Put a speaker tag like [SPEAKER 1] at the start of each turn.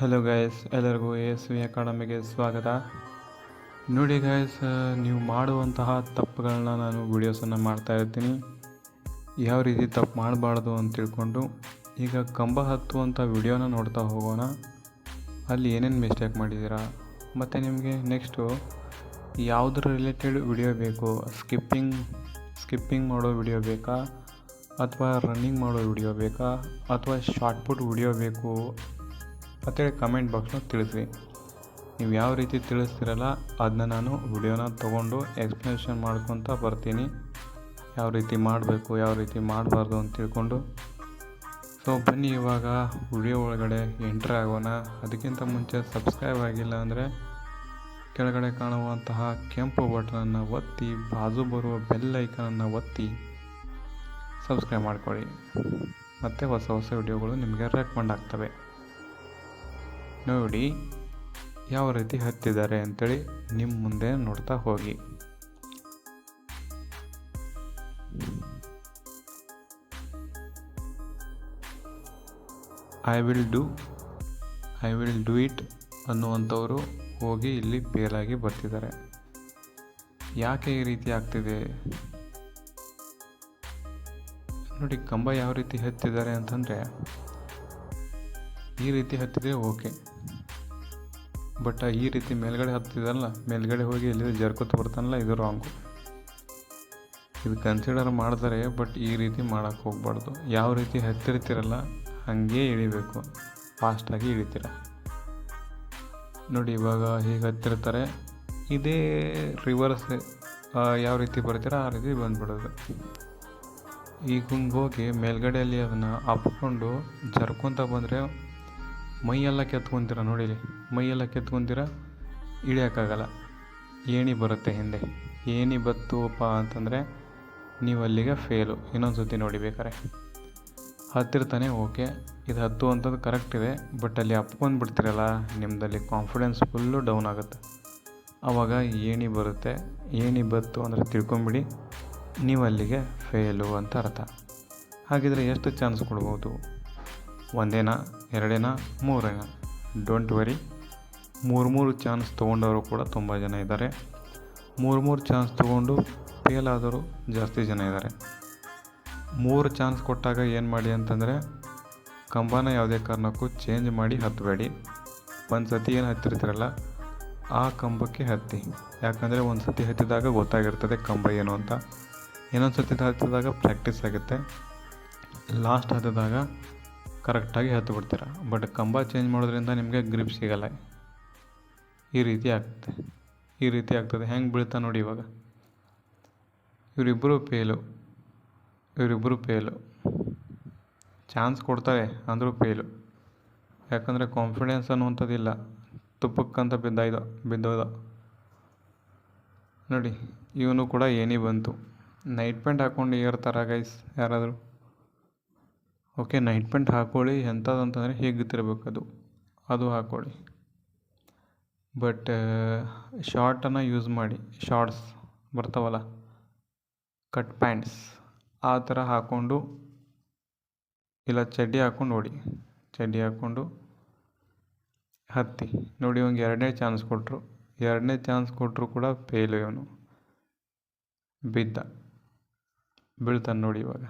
[SPEAKER 1] Hello ಗಾಯಸ್ ಎಲ್ಲರಿಗೂ S V ಅಕಾಡೆಮಿಗೆ ಸ್ವಾಗತ. ನೋಡಿ ಗಾಯಸ್ ನೀವು ಮಾಡುವಂತಹ ತಪ್ಪುಗಳನ್ನ ನಾನು ವೀಡಿಯೋಸನ್ನು ಮಾಡ್ತಾ ಇರ್ತೀನಿ. ಯಾವ ರೀತಿ ತಪ್ಪು ಮಾಡಬಾರ್ದು ಅಂತ ತಿಳ್ಕೊಂಡು ಈಗ ಕಂಬ ಹತ್ತುವಂಥ ವಿಡಿಯೋನ ನೋಡ್ತಾ ಹೋಗೋಣ. ಅಲ್ಲಿ ಏನೇನು ಮಿಸ್ಟೇಕ್ ಮಾಡಿದ್ದೀರಾ? ಮತ್ತು ನಿಮಗೆ ನೆಕ್ಸ್ಟು ಯಾವುದ್ರ ರಿಲೇಟೆಡ್ ವಿಡಿಯೋ ಬೇಕು? ಸ್ಕಿಪ್ಪಿಂಗ್ ಸ್ಕಿಪ್ಪಿಂಗ್ ಮಾಡೋ ವಿಡಿಯೋ ಬೇಕಾ? ಅಥವಾ ರನ್ನಿಂಗ್ ಮಾಡೋ ವಿಡಿಯೋ ಬೇಕಾ? ಅಥವಾ ಶಾರ್ಟ್ಪುಟ್ ವಿಡಿಯೋ ಬೇಕು? ಅಂತೇಳಿ ಕಮೆಂಟ್ ಬಾಕ್ಸ್ನ ತಿಳಿಸಿ ನೀವು ಯಾವ ರೀತಿ ತಿಳಿಸ್ತೀರಲ್ಲ ಅದನ್ನ ನಾನು ವಿಡಿಯೋನ ತೊಗೊಂಡು ಎಕ್ಸ್ಪ್ಲನೇಷನ್ ಮಾಡ್ಕೊತ ಬರ್ತೀನಿ. ಯಾವ ರೀತಿ ಮಾಡಬೇಕು, ಯಾವ ರೀತಿ ಮಾಡಬಾರ್ದು ಅಂತ ತಿಳ್ಕೊಂಡು. ಸೊ ಬನ್ನಿ ಇವಾಗ ವಿಡಿಯೋ ಒಳಗಡೆ ಎಂಟ್ರ್ ಆಗೋಣ. ಅದಕ್ಕಿಂತ ಮುಂಚೆ ಸಬ್ಸ್ಕ್ರೈಬ್ ಆಗಿಲ್ಲ ಅಂದರೆ ಕೆಳಗಡೆ ಕಾಣುವಂತಹ ಕೆಂಪು ಬಟನನ್ನು ಒತ್ತಿ, ಬಾಜು ಬರುವ ಬೆಲ್ ಐಕನನ್ನು ಒತ್ತಿ ಸಬ್ಸ್ಕ್ರೈಬ್ ಮಾಡ್ಕೊಳ್ಳಿ. ಮತ್ತು ಹೊಸ ಹೊಸ ವಿಡಿಯೋಗಳು ನಿಮಗೆ ರೆಕಮೆಂಡ್ ಆಗ್ತವೆ. ನೋಡಿ ಯಾವ ರೀತಿ ಹತ್ತಿದ್ದಾರೆ ಅಂತೇಳಿ ನಿಮ್ಮ ಮುಂದೆ ನೋಡ್ತಾ ಹೋಗಿ. I will do I will do it ಅನ್ನುವಂಥವರು ಹೋಗಿ ಇಲ್ಲಿ ಫೇಲಾಗಿ ಬರ್ತಿದ್ದಾರೆ. ಯಾಕೆ ಈ ರೀತಿ ಆಗ್ತಿದೆ? ನೋಡಿ ಕಂಬ ಯಾವ ರೀತಿ ಹತ್ತಿದ್ದಾರೆ ಅಂತಂದರೆ ಈ ರೀತಿ ಹತ್ತಿದೆ ಓಕೆ. ಬಟ್ ಈ ರೀತಿ ಮೇಲ್ಗಡೆ ಹತ್ತಿದಲ್ಲ, ಮೇಲ್ಗಡೆ ಹೋಗಿ ಇಲ್ಲಿ ಜರ್ಕೊತ ಬರ್ತಾನಲ್ಲ, ಇದು ರಾಂಗು ಇದು ಕನ್ಸಿಡರ್ ಮಾಡ್ತಾರೆ, ಬಟ್ ಈ ರೀತಿ ಮಾಡೋಕ್ಕೆ ಹೋಗ್ಬಾರ್ದು. ಯಾವ ರೀತಿ ಹತ್ತಿರ್ತಿರಲ್ಲ, ಹಾಗೆ ಇಳಿಬೇಕು. ಫಾಸ್ಟಾಗಿ ಇಳಿತೀರ. ನೋಡಿ, ಇವಾಗ ಹೀಗೆ ಹತ್ತಿರ್ತಾರೆ, ಇದೇ ರಿವರ್ಸ್ ಯಾವ ರೀತಿ ಬರ್ತೀರ, ಆ ರೀತಿ ಬಂದ್ಬಿಡೋದು. ಈಗ ಹಿಂಗೆ ಹೋಗಿ ಮೇಲ್ಗಡೆಯಲ್ಲಿ ಅದನ್ನು ಅಪ್ಕೊಂಡು ಜರ್ಕೊತ ಬಂದರೆ ಮೈಯೆಲ್ಲ ಕೆತ್ಕೊಂತೀರ ನೋಡಿಲಿ ಮೈಯೆಲ್ಲ ಕೆತ್ಕೊಂತೀರ, ಇಳಿಯೋಕ್ಕಾಗಲ್ಲ. ಏಣಿ ಬರುತ್ತೆ ಹಿಂದೆ. ಏಣಿ ಬತ್ತುಪ್ಪ ಅಂತಂದರೆ ನೀವು ಅಲ್ಲಿಗೆ ಫೇಲು ಇನ್ನೊಂದು ಸತಿ ನೋಡಿ ಬೇಕಾರೆ. ಹತ್ತಿರ್ತಾನೆ ಓಕೆ. ಇದು ಹತ್ತು ಅಂತದ್ದು ಕರೆಕ್ಟ್ ಇದೆ. ಬಟ್ ಅಲ್ಲಿ ಅಪ್ಕೊಂಡು ಬಿಡ್ತಿರಲ್ಲ ನಿಮ್ಮದಲ್ಲಿ ಕಾನ್ಫಿಡೆನ್ಸ್ ಫುಲ್ಲು ಡೌನ್ ಆಗುತ್ತೆ. ಆವಾಗ ಏಣಿ ಬರುತ್ತೆ. ಏಣಿ ಬತ್ತು ಅಂದರೆ ತಿಳ್ಕೊಂಬಿಡಿ, ನೀವು ಅಲ್ಲಿಗೆ ಫೇಲು ಅಂತ ಅರ್ಥ. ಹಾಗಿದ್ರೆ ಎಷ್ಟು ಚಾನ್ಸ್ ಕೊಡ್ಬೋದು? ಒಂದೇನಾ, ಎರಡೇನಾ, ಮೂರೇನಾ? ಡೋಂಟ್ ವರಿ ಮೂರು ಮೂರು ಚಾನ್ಸ್ ತೊಗೊಂಡವರು ಕೂಡ ತುಂಬ ಜನ ಇದ್ದಾರೆ. ಮೂರು ಮೂರು ಚಾನ್ಸ್ ತೊಗೊಂಡು ಫೇಲ್ ಆದವರು ಜಾಸ್ತಿ ಜನ ಇದ್ದಾರೆ. ಮೂರು ಚಾನ್ಸ್ ಕೊಟ್ಟಾಗ ಏನು ಮಾಡಿ ಅಂತಂದರೆ, ಕಂಬನ ಯಾವುದೇ ಕಾರಣಕ್ಕೂ ಚೇಂಜ್ ಮಾಡಿ ಹತ್ತಬೇಡಿ ಒಂದು ಸತಿ ಏನು ಹತ್ತಿರ್ತೀರಲ್ಲ, ಆ ಕಂಬಕ್ಕೆ ಹತ್ತಿ. ಯಾಕಂದರೆ ಒಂದು ಸತಿ ಹತ್ತಿದಾಗ ಗೊತ್ತಾಗಿರ್ತದೆ ಕಂಬ ಏನು ಅಂತ. ಇನ್ನೊಂದು ಸತಿ ಹತ್ತಿದಾಗ ಪ್ರಾಕ್ಟೀಸ್ ಆಗುತ್ತೆ. ಲಾಸ್ಟ್ ಹತ್ತಿದಾಗ ಕರೆಕ್ಟಾಗಿ ಹತ್ತು ಬಿಡ್ತೀರ? ಬಟ್ ಕಂಬ ಚೇಂಜ್ ಮಾಡೋದ್ರಿಂದ ನಿಮಗೆ ಗ್ರಿಪ್ ಸಿಗಲ್ಲ. ಈ ರೀತಿ ಆಗ್ತದೆ. ಈ ರೀತಿ ಆಗ್ತದೆ. ಹೆಂಗೆ ಬೀಳ್ತಾ ನೋಡಿ ಇವಾಗ. ಇವರಿಬ್ಬರು ಫೇಲು ಇವರಿಬ್ಬರು ಫೇಲು ಚಾನ್ಸ್ ಕೊಡ್ತಾರೆ, ಅಂದರೂ ಫೇಲು ಯಾಕಂದರೆ ಕಾನ್ಫಿಡೆನ್ಸ್ ಅನ್ನುವಂಥದ್ದಿಲ್ಲ. ತುಪ್ಪಕ್ಕಂತ ಬಿದ್ದಾಯ್ದು ಬಿದ್ದೋದ ನೋಡಿ, ಇವನು ಕೂಡ ಏನೇ ಬಂತು. ನೈಟ್ ಪ್ಯಾಂಟ್ ಹಾಕ್ಕೊಂಡು ಏರ್ತಾರ ಗೈಸ್ ಯಾರಾದರೂ? ಓಕೆ ನೈಟ್ ಪ್ಯಾಂಟ್ ಹಾಕ್ಕೊಳ್ಳಿ ಎಂಥದ್ದು ಅಂತಂದರೆ ಹೇಗಿತ್ತಿರ್ಬೇಕು ಅದು ಅದು ಹಾಕ್ಕೊಳ್ಳಿ ಬಟ್, ಶಾರ್ಟನ್ನು ಯೂಸ್ ಮಾಡಿ, ಶಾರ್ಟ್ಸ್ ಬರ್ತಾವಲ್ಲ, ಕಟ್ ಪ್ಯಾಂಟ್ಸ್, ಆ ಥರ ಹಾಕ್ಕೊಂಡು ಇಲ್ಲ ಚಡ್ಡಿ ಹಾಕ್ಕೊಂಡು ಓಡಿ. ಚಡ್ಡಿ ಹಾಕ್ಕೊಂಡು ಹತ್ತಿ. ನೋಡಿ, ಇವಂಗೆ ಎರಡನೇ ಚಾನ್ಸ್ ಕೊಟ್ಟರು ಎರಡನೇ ಚಾನ್ಸ್ ಕೊಟ್ಟರು ಕೂಡ ಫೇಲ್ ಇವನು. ಬಿದ್ದ. ಬೀಳ್ತಾನೆ ನೋಡಿ ಇವಾಗ.